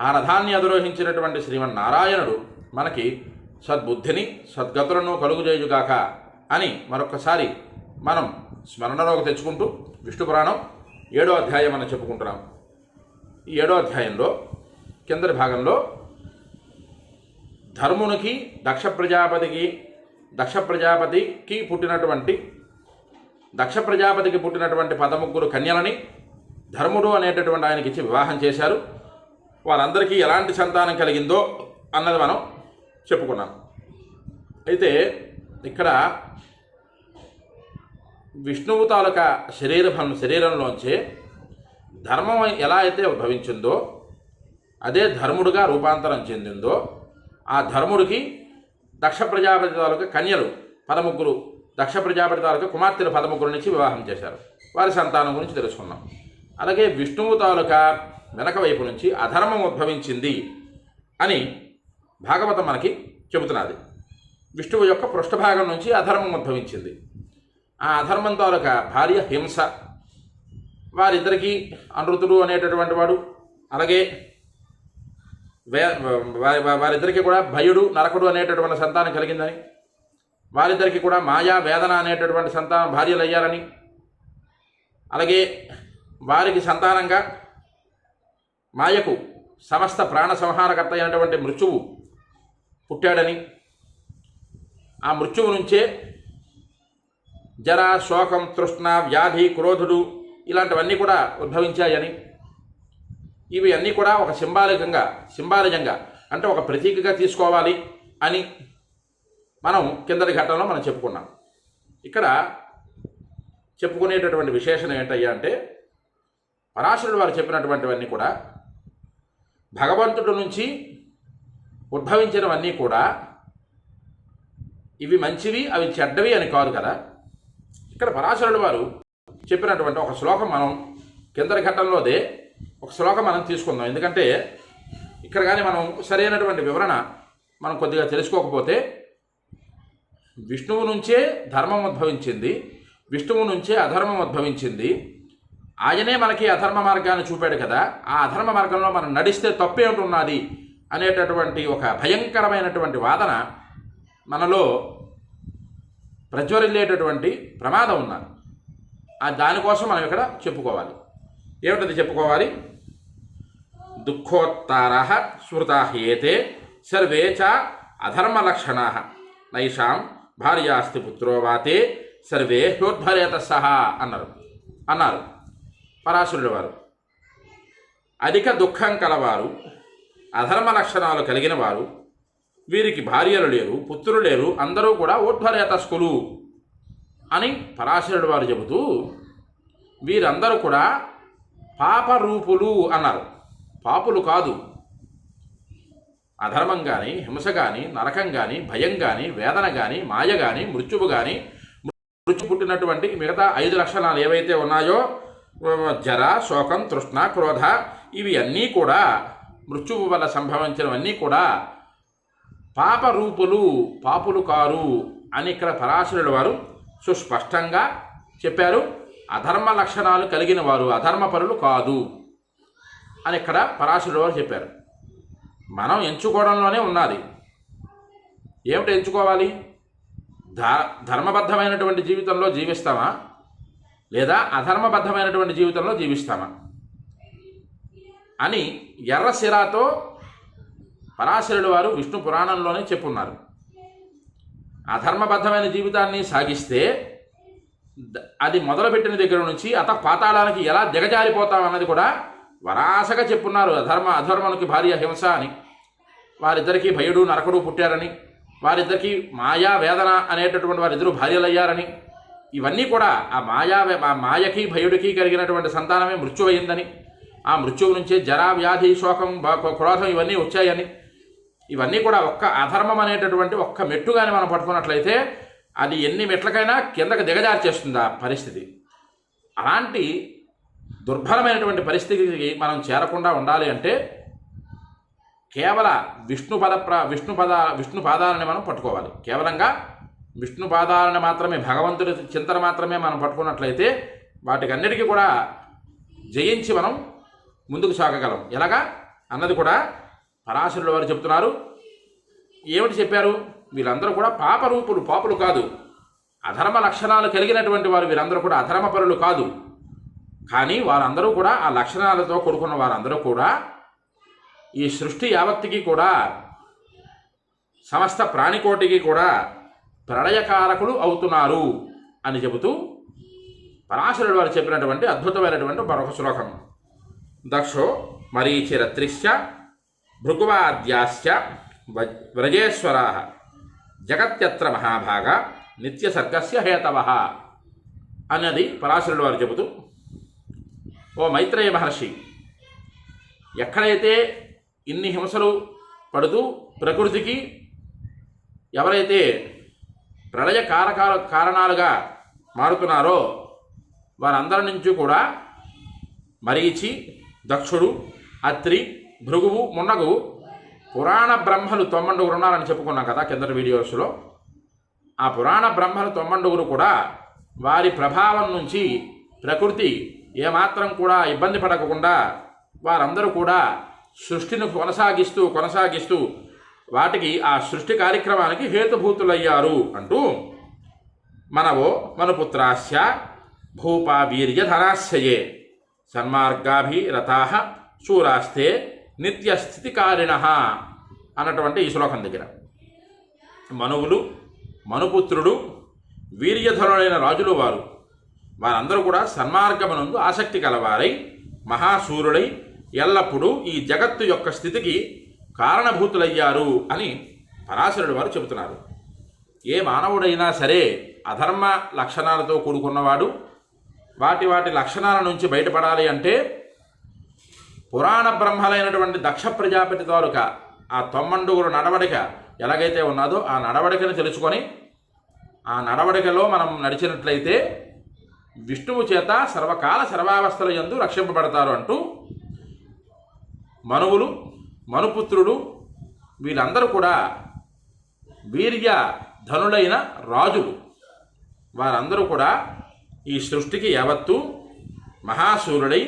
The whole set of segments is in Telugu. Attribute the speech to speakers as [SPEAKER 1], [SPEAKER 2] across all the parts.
[SPEAKER 1] ఆ రథాన్ని అధిరోహించినటువంటి శ్రీమన్నారాయణుడు మనకి సద్బుద్ధిని సద్గతులను కలుగుజేయుగాక అని మరొకసారి మనం స్మరణలోకి తెచ్చుకుంటూ విష్ణు పురాణం ఏడో అధ్యాయం అని చెప్పుకుంటున్నాం. ఈ ఏడో అధ్యాయంలో కిందటి భాగంలో ధర్మునికి దక్ష ప్రజాపతికి దక్ష ప్రజాపతికి పుట్టినటువంటి దక్ష ప్రజాపతికి పుట్టినటువంటి పదముగ్గురు కన్యలని ధర్ముడు అనేటటువంటి ఆయనకి ఇచ్చి వివాహం చేశారు. వారందరికీ ఎలాంటి సంతానం కలిగిందో అన్నది మనం చెప్పుకున్నాం. అయితే ఇక్కడ విష్ణువు తాలూకా శరీర శరీరంలోంచే ధర్మం ఎలా అయితే ఉద్భవించిందో అదే ధర్ముడుగా రూపాంతరం చెందిందో ఆ ధర్ముడికి దక్ష ప్రజాపతి తాలూకా కన్యలు పదముగ్గురు దక్ష ప్రజాపతి తాలూకా కుమార్తెలు పదముగ్గురు నుంచి వివాహం చేశారు. వారి సంతానం గురించి తెలుసుకున్నాం. అలాగే విష్ణువు తాలూకా వెనక వైపు నుంచి అధర్మం ఉద్భవించింది అని భాగవతం మనకి చెబుతున్నది. విష్ణువు యొక్క పృష్ఠభాగం నుంచి అధర్మం ఉద్భవించింది. ఆ అధర్మం తాలూక భార్య హింస వారిద్దరికీ అనృతుడు అనేటటువంటి వాడు అలాగే వారిద్దరికీ కూడా భయుడు నరకుడు అనేటటువంటి సంతానం కలిగిందని వారిద్దరికీ కూడా మాయా వేదన అనేటటువంటి సంతానం భార్యలు అయ్యారని అలాగే వారికి సంతానంగా మాయకు సమస్త ప్రాణ సంహారకర్త అయినటువంటి మృత్యువు పుట్టాడని. ఆ మృత్యువు నుంచే జర శోకం తృష్ణ వ్యాధి క్రోధుడు ఇలాంటివన్నీ కూడా ఉద్భవించాయని. ఇవి అన్నీ కూడా ఒక సింబాలికంగా సింబాలిజంగా అంటే ఒక ప్రతీకగా తీసుకోవాలి అని మనం కిందటి ఘట్టంలో మనం చెప్పుకున్నాం. ఇక్కడ చెప్పుకునేటటువంటి విశేషణ ఏంటయ్యా అంటే పరాశరుడు వారు చెప్పినటువంటివన్నీ కూడా భగవంతుడి నుంచి ఉద్భవించినవన్నీ కూడా ఇవి మంచివి అవి చెడ్డవి అని కాదు కదా? ఇక్కడ పరాశరుడు వారు చెప్పినటువంటి ఒక శ్లోకం మనం కిందటి ఘట్టంలోదే ఒక శ్లోకం మనం తీసుకుందాం. ఎందుకంటే ఇక్కడ కానీ మనం సరైనటువంటి వివరణ మనం కొద్దిగా తెలుసుకోకపోతే విష్ణువు నుంచే ధర్మం ఉద్భవించింది విష్ణువు నుంచే అధర్మం ఉద్భవించింది ఆయనే మనకి అధర్మ మార్గాన్ని చూపాడు కదా. ఆ అధర్మ మార్గంలో మనం నడిస్తే తప్పేమిటి అనేటటువంటి ఒక భయంకరమైనటువంటి వాదన మనలో ప్రజ్వరిల్లేటటువంటి ప్రమాదం ఉన్నది. ఆ దానికోసం మనం ఇక్కడ చెప్పుకోవాలి. ఏమిటది చెప్పుకోవాలి? దుఃఖోత్తార స్మృతా సర్వే చ అధర్మలక్షణా నైషాం భార్యాస్తి పుత్రోవాతే సర్వే హ్యోద్భరేత సహా అన్నారు. అన్నారు. పరాశరుడు వారు అధిక దుఃఖం కలవారు అధర్మ లక్షణాలు కలిగిన వారు వీరికి భార్యలు లేరు పుత్రులు లేరు అందరూ కూడా ఊర్ధ్వరేతస్కులు అని పరాశరుడు వారు చెబుతూ వీరందరూ కూడా పాపరూపులు అన్నారు. పాపులు కాదు. అధర్మం కానీ హింస కానీ నరకం కానీ భయం కానీ వేదన కానీ మాయ కానీ మృత్యువు కానీ మృత్యు పుట్టినటువంటి మిగతా ఐదు లక్షణాలు ఏవైతే ఉన్నాయో జర శోకం తృష్ణ క్రోధ ఇవి అన్నీ కూడా మృత్యువు వల్ల సంభవించినవన్నీ కూడా పాపరూపులు పాపులు కారు అని ఇక్కడ పరాశరుడు వారు సుస్పష్టంగా చెప్పారు. అధర్మ లక్షణాలు కలిగిన వారు అధర్మపరులు కాదు అని ఇక్కడ పరాశరుడు వారు చెప్పారు. మనం ఎంచుకోవడంలోనే ఉన్నది. ఏమిటి ఎంచుకోవాలి? ధ ధర్మబద్ధమైనటువంటి జీవితంలో జీవిస్తామా? లేదా అధర్మబద్ధమైనటువంటి జీవితంలో జీవిస్తామా? అని ఎర్ర సిరాతో పరాశరుడు వారు విష్ణు పురాణంలోనే చెప్పున్నారు. అధర్మబద్ధమైన జీవితాన్ని సాగిస్తే అది మొదలుపెట్టిన దగ్గర నుంచి అత పాతాళానికి ఎలా దిగజారిపోతామన్నది కూడా వరాసగా చెప్పున్నారు. అధర్మ అధర్మనికి భార్య హింస అని. వారిద్దరికీ భయుడు నరకుడు పుట్టారని. వారిద్దరికీ మాయా వేదన అనేటటువంటి వారిద్దరూ భార్యలయ్యారని. ఇవన్నీ కూడా ఆ మాయా ఆ మాయకి భయుడికి కలిగినటువంటి సంతానమే మృత్యు అయిందని ఆ మృత్యువు నుంచే జరా వ్యాధి శోకం క్రోధం ఇవన్నీ వచ్చాయని. ఇవన్నీ కూడా ఒక్క అధర్మం అనేటటువంటి ఒక్క మెట్టుగాని మనం పట్టుకున్నట్లయితే అది ఎన్ని మెట్లకైనా కిందకి దిగజార్చేస్తుంది ఆ పరిస్థితి. అలాంటి దుర్భరమైనటువంటి పరిస్థితికి మనం చేరకుండా ఉండాలి అంటే కేవల విష్ణుపద ప్ర విష్ణుపద విష్ణు పాదాలని మనం పట్టుకోవాలి. కేవలంగా విష్ణు పాదాలను మాత్రమే భగవంతుడి చింతన మాత్రమే మనం పట్టుకున్నట్లయితే వాటికన్నిటికీ కూడా జయించి మనం ముందుకు సాగగలం. ఎలాగా? అన్నది కూడా పరాశరుల వారు చెప్తున్నారు. ఏమిటి చెప్పారు? వీళ్ళందరూ కూడా పాపరూపులు పాపులు కాదు. అధర్మ లక్షణాలు కలిగినటువంటి వారు వీరందరూ కూడా అధర్మ పరులు కాదు. కానీ వారందరూ కూడా ఆ లక్షణాలతో కూడుకున్న వారందరూ కూడా ఈ సృష్టి యావత్తికి కూడా సమస్త ప్రాణికోటికి కూడా ప్రళయకారకులు అవుతున్నారు అని చెబుతూ పరాశరుడు వారు చెప్పినటువంటి అద్భుతమైనటువంటి మరొక శ్లోకం. దక్షో మరీచిరత్రిశ్చ భృగువాద్యాశ్చ వ- వ్రజేశ్వరా జగత్యత్ర మహాభాగ నిత్య సర్గస్య హేతవ అన్నది పరాశరుడు వారు చెబుతూ ఓ మైత్రేయ మహర్షి ఎక్కడైతే ఇన్ని హింసలు పడుతూ ప్రకృతికి ఎవరైతే ప్రళయ కారకాల కారణాలుగా మారుతున్నారో వారందరి నుంచి కూడా మరీచి దక్షుడు అత్రి భృగువు మున్నగు పురాణ బ్రహ్మలు తొమ్మండుగురు ఉన్నారని చెప్పుకున్నాం కదా కిందటి వీడియోస్లో. ఆ పురాణ బ్రహ్మలు తొమ్మండుగురు కూడా వారి ప్రభావం నుంచి ప్రకృతి ఏమాత్రం కూడా ఇబ్బంది పడకుండా వారందరూ కూడా సృష్టిని కొనసాగిస్తూ కొనసాగిస్తూ వాటికి ఆ సృష్టి కార్యక్రమానికి హేతుభూతులయ్యారు అంటూ మనవో మనుపుత్రాస్య భూపా వీర్యధనాశ్చయే సన్మార్గాభిరథా శూరాస్తే నిత్యస్థితికారిణ అన్నటువంటి ఈ శ్లోకం దగ్గర. మనువులు మనుపుత్రుడు వీర్యధరులైన రాజులు వారు. వారందరూ కూడా సన్మార్గమునందు ఆసక్తి కలవారై మహాశూరుడై ఎల్లప్పుడూ ఈ జగత్తు యొక్క స్థితికి కారణభూతులయ్యారు అని పరాశరుడు వారు చెబుతున్నారు. ఏ మానవుడైనా సరే అధర్మ లక్షణాలతో కూడుకున్నవాడు వాటి వాటి లక్షణాల నుంచి బయటపడాలి అంటే పురాణ బ్రహ్మలైనటువంటి దక్ష ప్రజాపతి తాలూక ఆ తొమ్మండుగురు నడవడిక ఎలాగైతే ఉన్నదో ఆ నడవడికను తెలుసుకొని ఆ నడవడికలో మనం నడిచినట్లయితే విష్ణువు చేత సర్వకాల సర్వావస్థల యందు రక్షింపబడతారు అంటూ మనువులు మనుపుత్రుడు వీళ్ళందరూ కూడా వీర్య ధనులైన రాజులు. వారందరూ కూడా ఈ సృష్టికి యావత్తు మహాశూరుడై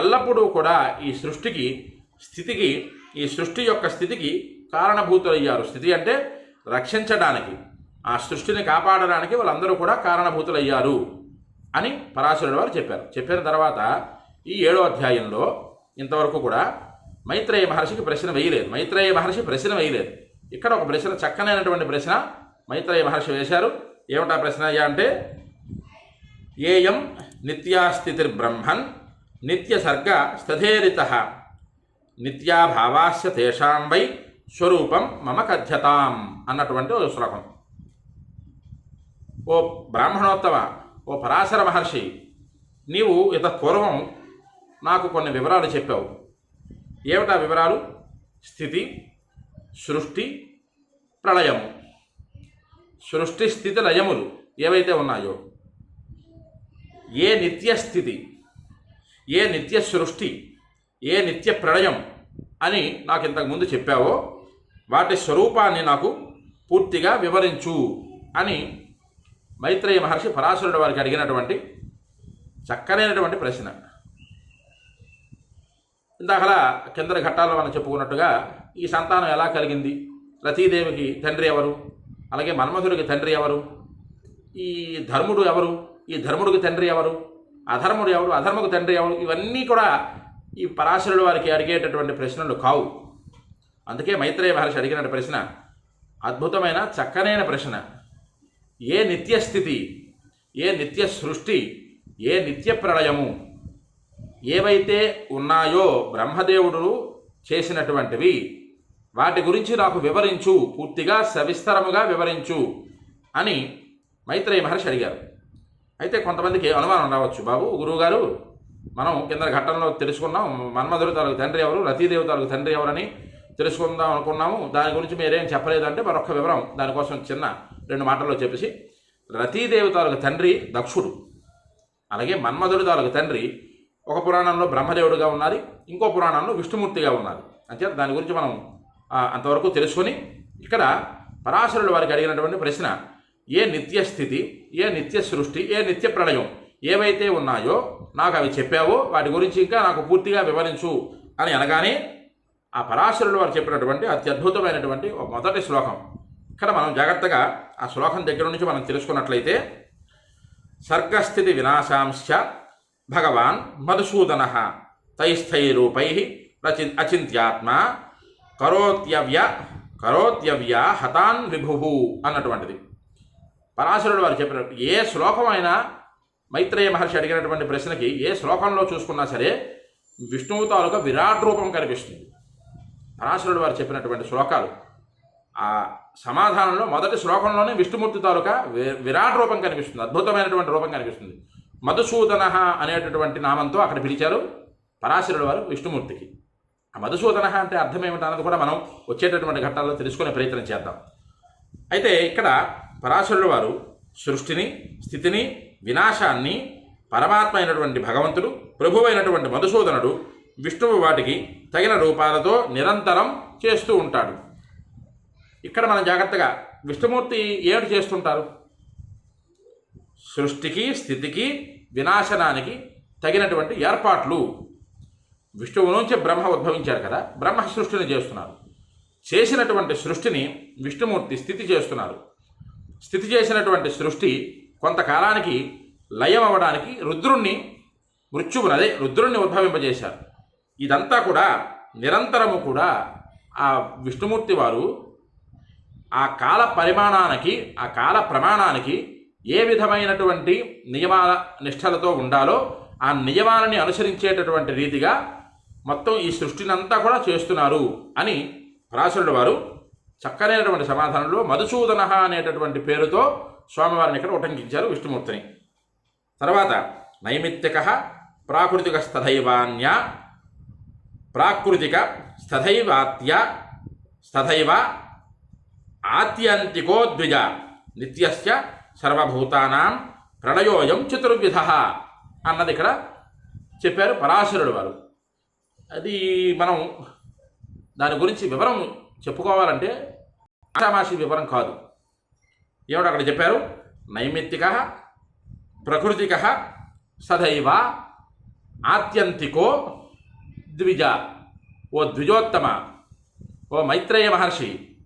[SPEAKER 1] ఎల్లప్పుడూ కూడా ఈ సృష్టికి స్థితికి ఈ సృష్టి యొక్క స్థితికి కారణభూతులయ్యారు. స్థితి అంటే రక్షించడానికి ఆ సృష్టిని కాపాడడానికి వాళ్ళందరూ కూడా కారణభూతులయ్యారు అని పరాశరుడు వారు చెప్పారు. చెప్పిన తర్వాత ఈ ఏడో అధ్యాయంలో ఇంతవరకు కూడా మైత్రేయ మహర్షికి ప్రశ్న వేయలేదు. మైత్రేయ మహర్షి ప్రశ్న వేయలేదు. ఇక్కడ ఒక ప్రశ్న చక్కనైనటువంటి ప్రశ్న మైత్రేయ మహర్షి వేశారు. ఏమిటా ప్రశ్న అయ్యా అంటే ఏయం నిత్యాస్థితిర్బ్రహ్మన్ నిత్య సర్గ స్థితేరిత నిత్యాభావాస్య తేషాం వై స్వరూపం మమ కథ్యతాం అన్నటువంటి ఓ శ్లోకం. ఓ బ్రాహ్మణోత్తమ ఓ పరాశర మహర్షి నీవు ఇత పూర్వం నాకు కొన్ని వివరాలు చెప్పావు. ఏమిటా వివరాలు? స్థితి సృష్టి ప్రళయము సృష్టి స్థితి లయములు ఏవైతే ఉన్నాయో ఏ నిత్య స్థితి ఏ నిత్య సృష్టి ఏ నిత్య ప్రళయం అని నాకు ఇంతకుముందు చెప్పావో వాటి స్వరూపాన్ని నాకు పూర్తిగా వివరించు అని మైత్రేయ మహర్షి పరాశరుడు వారికి అడిగినటువంటి చక్కనైనటువంటి ప్రశ్న. ఇందాకలా కిందటి ఘట్టాల్లో మనం చెప్పుకున్నట్టుగా ఈ సంతానం ఎలా కలిగింది? రతీదేవికి తండ్రి ఎవరు? అలాగే మన్మధుడికి తండ్రి ఎవరు? ఈ ధర్ముడు ఎవరు? ఈ ధర్ముడికి తండ్రి ఎవరు? అధర్ముడు ఎవరు? అధర్మకు తండ్రి ఎవరు? ఇవన్నీ కూడా ఈ పరాశరుడు వారికి అడిగేటటువంటి ప్రశ్నలు కావు. అందుకే మైత్రేయ మహర్షి అడిగిన ప్రశ్న అద్భుతమైన చక్కనైన ప్రశ్న. ఏ నిత్యస్థితి ఏ నిత్య సృష్టి ఏ నిత్య ప్రళయము ఏవైతే ఉన్నాయో బ్రహ్మదేవుడు చేసినటువంటివి వాటి గురించి నాకు వివరించు పూర్తిగా సవిస్తరముగా వివరించు అని మైత్రేయ మహర్షి అడిగారు. అయితే కొంతమందికి అనుమానం రావచ్చు. బాబు గురువుగారు మనం కింద ఘట్టంలో తెలుసుకున్నాం మన్మధుడు తాలూకు తండ్రి ఎవరు రతీదేవి తాలూకు తండ్రి ఎవరని తెలుసుకుందాం అనుకున్నాము. దాని గురించి మీరేం చెప్పలేదంటే మరొక వివరం దానికోసం చిన్న రెండు మాటల్లో చెప్పేసి రతీదేవి తాలూకు తండ్రి దక్షుడు అలాగే మన్మధుడు తాలూకు తండ్రి ఒక పురాణంలో బ్రహ్మదేవుడుగా ఉన్నది ఇంకో పురాణంలో విష్ణుమూర్తిగా ఉన్నది అంతే దాని గురించి మనం అంతవరకు తెలుసుకొని ఇక్కడ పరాశరుడు వారికి అడిగినటువంటి ప్రశ్న ఏ నిత్య స్థితి ఏ నిత్య సృష్టి ఏ నిత్య ప్రళయం ఏవైతే ఉన్నాయో నాకు అవి చెప్పావో వాటి గురించి ఇంకా నాకు పూర్తిగా వివరించు అని అనగానే ఆ పరాశరుడు వారు చెప్పినటువంటి అత్యద్భుతమైనటువంటి ఒక మొదటి శ్లోకం. ఇక్కడ మనం జాగ్రత్తగా ఆ శ్లోకం దగ్గర నుంచి మనం తెలుసుకున్నట్లయితే సర్గస్థితి వినాశాంశ భగవాన్ మధుసూదన తైస్థైరూపై రచి అచింత్యాత్మ కరోత్యవ్య కరోత్యవ్య హతాన్ విభు అన్నటువంటిది. పరాశరుడు వారు చెప్పిన ఏ శ్లోకమైనా మైత్రేయ మహర్షి అడిగినటువంటి ప్రశ్నకి ఏ శ్లోకంలో చూసుకున్నా సరే విష్ణువు తాలూకా విరాట్ రూపం కనిపిస్తుంది. పరాశరుడు వారు చెప్పినటువంటి శ్లోకాలు ఆ సమాధానంలో మొదటి శ్లోకంలోనే విష్ణుమూర్తి తాలూకా విరాట్ రూపం కనిపిస్తుంది. అద్భుతమైనటువంటి రూపం కనిపిస్తుంది. మధుసూదన అనేటటువంటి నామంతో అక్కడ పిలిచారు పరాశరుడు వారు విష్ణుమూర్తికి. ఆ మధుసూదన అంటే అర్థం ఏమిటన్నది కూడా మనం వచ్చేటటువంటి ఘట్టాల్లో తెలుసుకునే ప్రయత్నం చేద్దాం. అయితే ఇక్కడ పరాశరుడు వారు సృష్టిని స్థితిని వినాశాన్ని పరమాత్మ అయినటువంటి భగవంతుడు ప్రభు అయినటువంటి మధుసూదనుడు విష్ణువు వాటికి తగిన రూపాలతో నిరంతరం చేస్తూ ఉంటాడు. ఇక్కడ మనం జాగ్రత్తగా విష్ణుమూర్తి ఏమిటి చేస్తుంటారు? సృష్టికి స్థితికి వినాశనానికి తగినటువంటి ఏర్పాట్లు. విష్ణువు నుంచి బ్రహ్మ ఉద్భవించారు కదా బ్రహ్మ సృష్టిని చేస్తున్నారు. చేసినటువంటి సృష్టిని విష్ణుమూర్తి స్థితి చేస్తున్నారు. స్థితి చేసినటువంటి సృష్టి కొంతకాలానికి లయం అవ్వడానికి రుద్రుణ్ణి మృత్యువుని అదే రుద్రుణ్ణి ఉద్భవింపజేశారు. ఇదంతా కూడా నిరంతరము కూడా ఆ విష్ణుమూర్తి వారు ఆ కాల పరిమాణానికి ఆ కాల ప్రమాణానికి ఏ విధమైనటువంటి నియమాల నిష్టలతో ఉండాలో ఆ నియమాలని అనుసరించేటటువంటి రీతిగా మొత్తం ఈ సృష్టినంతా కూడా చేస్తున్నారు అని పరాశరుడు వారు చక్కనైనటువంటి సమాధానంలో మధుసూదన అనేటటువంటి పేరుతో స్వామివారిని ఇక్కడ ఉటంకించారు విష్ణుమూర్తిని. తర్వాత నైమిత్తిక ప్రాకృతిక స్థైవాన్య ప్రాకృతిక స్థైవాత్య స్థైవ ఆత్యంతికో ద్విజ నిత్యస్య సర్వభూతానాం ప్రణయోయం చతుర్విధ అన్నది ఇక్కడ చెప్పారు పరాశరుడు వారు. అది మనం దాని గురించి వివరం చెప్పుకోవాలంటే ఆషామాషి వివరం కాదు. ఏమిటి అక్కడ చెప్పారు? నైమిత్తిక ప్రకృతిక సదైవ ఆత్యంతికో ద్విజ ఓ ద్విజోత్తమ ఓ మైత్రేయ మహర్షి.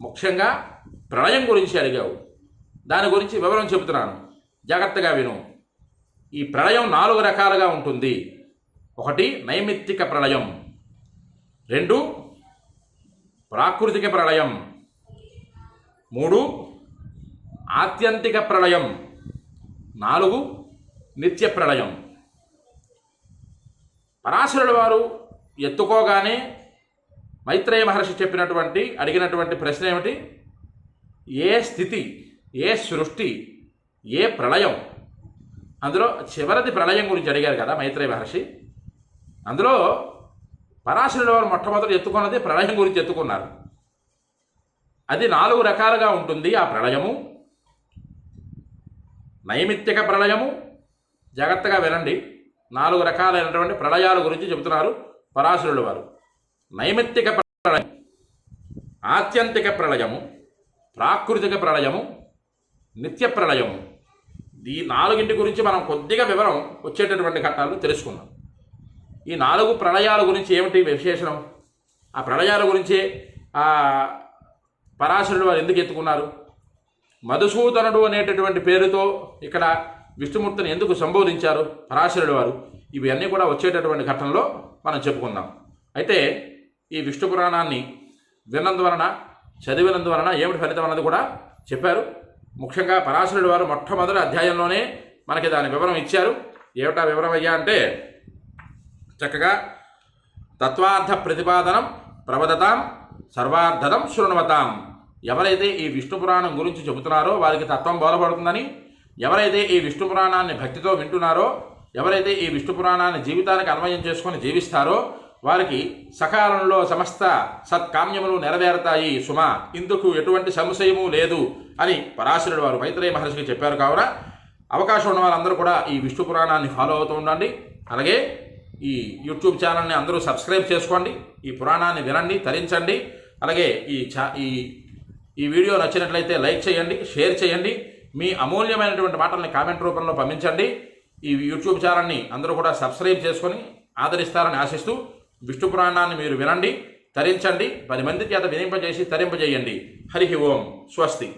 [SPEAKER 1] ముఖ్యంగా ప్రళయం గురించి అడిగావు. దాని గురించి వివరం చెబుతున్నాను. జాగ్రత్తగా విను. ఈ ప్రళయం నాలుగు రకాలుగా ఉంటుంది. ఒకటి నైమిత్తిక ప్రళయం. రెండు ప్రాకృతిక ప్రళయం. మూడు ఆత్యంతిక ప్రళయం. నాలుగు నిత్య ప్రళయం. పరాశరుడు వారు ఎత్తుకోగానే మైత్రేయ మహర్షి చెప్పినటువంటి అడిగినటువంటి ప్రశ్న ఏమిటి? ఏ స్థితి ఏ సృష్టి ఏ ప్రళయం? అందులో చివరిది ప్రళయం గురించి అడిగారు కదా మైత్రేయ మహర్షి. అందులో పరాశరుడు వారు మొట్టమొదటి ఎత్తుకున్నది ప్రళయం గురించి ఎత్తుకున్నారు. అది నాలుగు రకాలుగా ఉంటుంది ఆ ప్రళయము. నైమిత్తిక ప్రళయము జాగ్రత్తగా వినండి. నాలుగు రకాలైనటువంటి ప్రళయాల గురించి చెబుతున్నారు పరాశరుడు వారు. నైమిత్తిక ప్రళయం ఆత్యంతిక ప్రళయము ప్రాకృతిక ప్రళయము నిత్య ప్రళయం ఈ నాలుగింటి గురించి మనం కొద్దిగా వివరం వచ్చేటటువంటి ఘట్టాలు తెలుసుకున్నాం ఈ నాలుగు ప్రళయాల గురించి ఏమిటి విశేషణం? ఆ ప్రళయాల గురించి పరాశరుడు వారు ఎందుకు ఎత్తుకున్నారు? మధుసూదనుడు అనేటటువంటి పేరుతో ఇక్కడ విష్ణుమూర్తిని ఎందుకు సంబోధించారు పరాశరుడు వారు? ఇవన్నీ కూడా వచ్చేటటువంటి ఘటనలో మనం చెప్పుకుందాం. అయితే ఈ విష్ణు పురాణాన్ని విన్నందువలన చదివినందువలన ఏమిటి ఫలితం అన్నది కూడా చెప్పారు. ముఖ్యంగా పరాశరుడు వారు మొట్టమొదటి అధ్యాయంలోనే మనకి దాని వివరం ఇచ్చారు. ఏమిటా వివరం అయ్యా అంటే చక్కగా తత్వార్థ ప్రతిపాదనం ప్రవదతాం సర్వార్థదం శృణవతాం. ఎవరైతే ఈ విష్ణు పురాణం గురించి చెబుతున్నారో వారికి తత్వం బోధపడుతుందని ఎవరైతే ఈ విష్ణు పురాణాన్ని భక్తితో వింటున్నారో ఎవరైతే ఈ విష్ణు పురాణాన్ని జీవితానికి అన్వయం చేసుకొని జీవిస్తారో వారికి సకాలంలో సమస్త సత్కామ్యములు నెరవేరుతాయి. సుమ ఇందుకు ఎటువంటి సంశయము లేదు అని పరాశరుడు వారు మైత్రేయ మహర్షికి చెప్పారు కావున అవకాశం ఉన్న వారందరూ కూడా ఈ విష్ణు పురాణాన్ని ఫాలో అవుతూ ఉండండి. అలాగే ఈ యూట్యూబ్ ఛానల్ని అందరూ సబ్స్క్రైబ్ చేసుకోండి. ఈ పురాణాన్ని వినండి తరించండి. అలాగే ఈ ఛా ఈ ఈ వీడియో నచ్చినట్లయితే లైక్ చేయండి షేర్ చేయండి. మీ అమూల్యమైనటువంటి మాటల్ని కామెంట్ రూపంలో పంపించండి. ఈ యూట్యూబ్ ఛానల్ని అందరూ కూడా సబ్స్క్రైబ్ చేసుకొని ఆదరిస్తారని ఆశిస్తూ విష్ణు పురాణాన్ని మీరు వినండి తరించండి పది మంది చేత వినింపజేసి తరింపజేయండి. హరి ఓం స్వస్తి.